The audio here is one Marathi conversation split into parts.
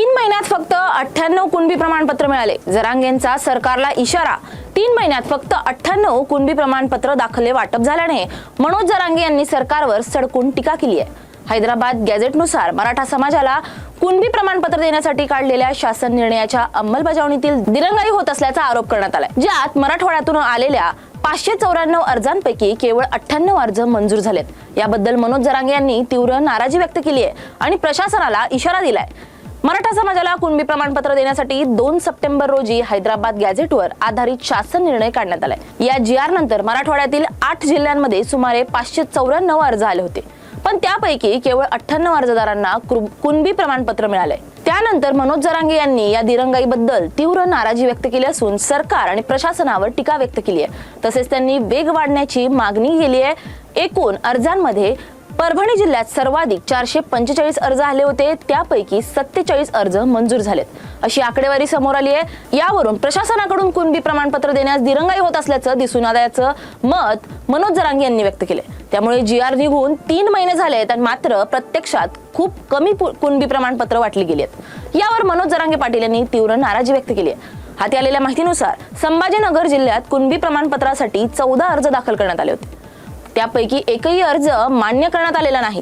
तीन महिन्यात फक्त अठ्ठ्याण्णव कुणबी प्रमाणपत्र मिळाले. जरांगेंचा सरकारला इशारा. तीन महिन्यात फक्त अठ्ठ्याण्णव कुणबी प्रमाणपत्र दाखले वाटप झाल्याने मनोज जरांगे यांनी सरकारवर सडकून टीका केली आहे. हैदराबाद गॅझेटनुसार मराठा समाजाला कुणबी प्रमाणपत्र देण्यासाठी काढलेल्या शासन निर्णयाच्या अंमलबजावणीतील दिरंगाई होत असल्याचा आरोप करण्यात आलाय. ज्यात मराठवाड्यातून आलेल्या पाचशे चौऱ्याण्णव अर्जांपैकी केवळ अठ्ठ्याण्णव अर्ज मंजूर झालेत. याबद्दल मनोज जरांगे यांनी तीव्र नाराजी व्यक्त केली आहे आणि प्रशासनाला इशारा दिलाय. मराठा समाजाला कुणबी प्रमाणपत्र देण्यासाठी दोन सप्टेंबर रोजी हैदराबाद गॅझेटवर आधारित शासन निर्णय काढण्यात आलाय. या जी आर नंतर मराठवाड्यातील आठ जिल्ह्यांमध्ये सुमारे पाचशे चौऱ्याण्णव अर्ज आले होते. पण त्यापैकी केवळ अठ्ठ्याण्णव अर्जदारांना कुणबी प्रमाणपत्र मिळाले त्यानंतर मनोज जरांगे यांनी या दिरंगाईबद्दल तीव्र नाराजी व्यक्त केली असून सरकार आणि प्रशासनावर टीका व्यक्त केली आहे. तसेच त्यांनी वेग वाढण्याची मागणी केली आहे. एकूण अर्जांमध्ये परभणी जिल्ह्यात सर्वाधिक चारशे पंचेचाळीस अर्ज आले होते. त्यापैकी सत्तेचाळीस अर्ज मंजूर झालेत. अशी आकडेवारी समोर आली आहे. यावरून प्रशासनाकडून कुणबी प्रमाणपत्र देण्यास दिरंगाई होत असल्याचं दिसून आल्याचं मत मनोज जरांगे यांनी व्यक्त केले त्यामुळे जी आर निघून तीन महिने झाले आहेत आणि मात्र प्रत्यक्षात खूप कमी कुणबी प्रमाणपत्र वाटली गेली आहेत. यावर मनोज जरांगे पाटील यांनी तीव्र नाराजी व्यक्त केली आहे. हाती आलेल्या माहितीनुसार संभाजीनगर जिल्ह्यात कुणबी प्रमाणपत्रासाठी चौदा अर्ज दाखल करण्यात आले होते. त्यापैकी एकही अर्ज मान्य करण्यात आलेला नाही.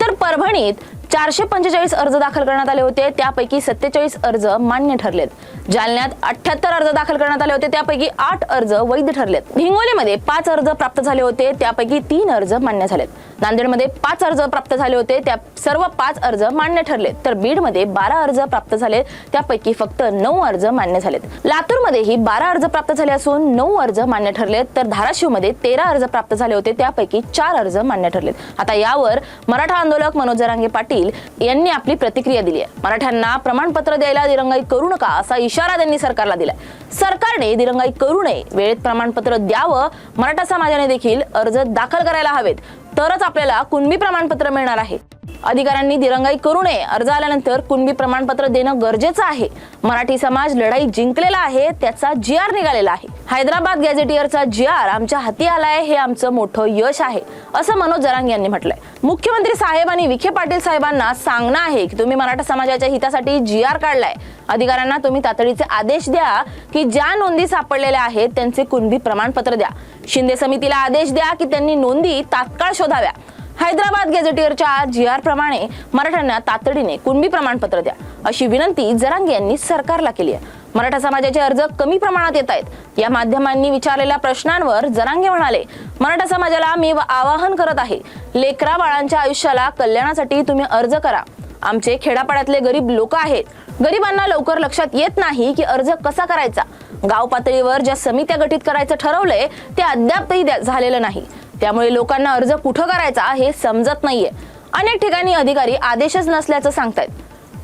तर परभणीत चारशे पंचेचाळीस अर्ज दाखल करण्यात आले होते. त्यापैकी सत्तेचाळीस अर्ज मान्य ठरलेत. जालन्यात अठ्याहत्तर अर्ज दाखल करण्यात आले होते. त्यापैकी आठ अर्ज वैध ठरलेत. हिंगोलीमध्ये पाच अर्ज प्राप्त झाले होते. त्यापैकी तीन अर्ज मान्य झालेत. नांदेडमध्ये पाच अर्ज प्राप्त झाले होते. त्या सर्व पाच अर्ज मान्य ठरलेत. तर बीडमध्ये बारा अर्ज प्राप्त झाले त्यापैकी फक्त नऊ अर्ज मान्य झालेत. लातूरमध्येही बारा अर्ज प्राप्त झाले असून नऊ अर्ज मान्य ठरलेत. तर धाराशिवमध्ये तेरा अर्ज प्राप्त झाले होते. त्यापैकी चार अर्ज मान्य ठरलेत. आता यावर मराठा आंदोलक मनोज जरांगे पाटील यांनी आपली प्रतिक्रिया दिली आहे. मराठ्यांना प्रमाणपत्र द्यायला दिरंगाई करू नका असा इशारा त्यांनी सरकारला दिलाय. सरकारने दिरंगाई करू नये वेळेत प्रमाणपत्र द्यावं मराठा समाजाने देखील अर्ज दाखल करायला हवेत तरच आपल्याला कुणबी प्रमाणपत्र मिळणार आहे. अधिकाऱ्यांनी दिरंगाई करू नये. अर्ज आल्यानंतर कुणबी प्रमाणपत्र देणं गरजेचं आहे. मराठी समाज लढाई जिंकलेला आहे त्याचा जी आर निघालेला आहे. हैदराबाद गॅझेटियरचा जी आर आमच्या हाती आलाय हे आमचं मोठं यश आहे असं मनोज जरांग यांनी म्हटलंय. मुख्यमंत्री साहेब आणि विखे पाटील साहेबांना सांगणं आहे की तुम्ही मराठा समाजाच्या हितासाठी जी आर काढलाय. अधिकाऱ्यांना तुम्ही तातडीचे आदेश द्या की ज्या नोंदी सापडलेल्या आहेत त्यांचे कुणबी प्रमाणपत्र द्या. शिंदे समितीला आदेश द्या की त्यांनी नोंदी तात्काळ शोधाव्या. हैदराबाद गॅझेटियरच्या जी आर प्रमाणे मराठ्यांना तातडीने कुणबी प्रमाणपत्र द्या अशी विनंती जरांगे यांनी सरकारला केली आहे. मराठा समाजाचे अर्ज कमी प्रमाणात येत आहेत. या माध्यमांनी विचारलेल्या प्रश्नांवर जरांगे म्हणाले मराठा समाजाला मी आवाहन करत आहे लेकरा बाळांच्या आयुष्याला कल्याणासाठी तुम्ही अर्ज करा. आमचे खेडापाड्यातले गरीब लोक आहेत. गरिबांना लवकर लक्षात येत नाही की अर्ज कसा करायचा. गाव पातळीवर ज्या समित्या गठीत करायचं ठरवलंय ते अद्यापही द्या- झालेलं नाही. त्यामुळे लोकांना अर्ज कुठं करायचा हे समजत नाहीये. अनेक ठिकाणी अधिकारी आदेशच नसल्याचं सांगतायत.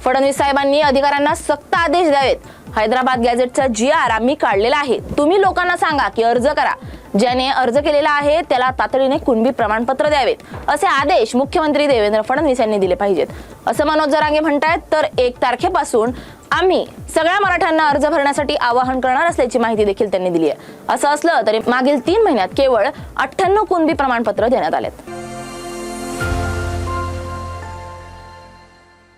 फडणवीस साहेबांनी अधिकाऱ्यांना सक्त आदेश द्यावेत. हैदराबाद गॅझेटचा जी आर आम्ही काढलेला आहे. तुम्ही लोकांना सांगा की अर्ज करा. ज्याने अर्ज केलेला आहे त्याला तातडीने कुणबी प्रमाणपत्र द्यावेत. असे आदेश मुख्यमंत्री देवेंद्र फडणवीस यांनी दिले पाहिजेत. असं मनोज जरांगे म्हणतायत तर एक तारखेपासून आम्ही सगळ्या मराठ्यांना अर्ज भरण्यासाठी आवाहन करणार असल्याची माहिती देखील त्यांनी दिली आहे. असं असलं तरी मागील तीन महिन्यात केवळ अठ्ठ्याण्णव कुणबी प्रमाणपत्र देण्यात आलेत.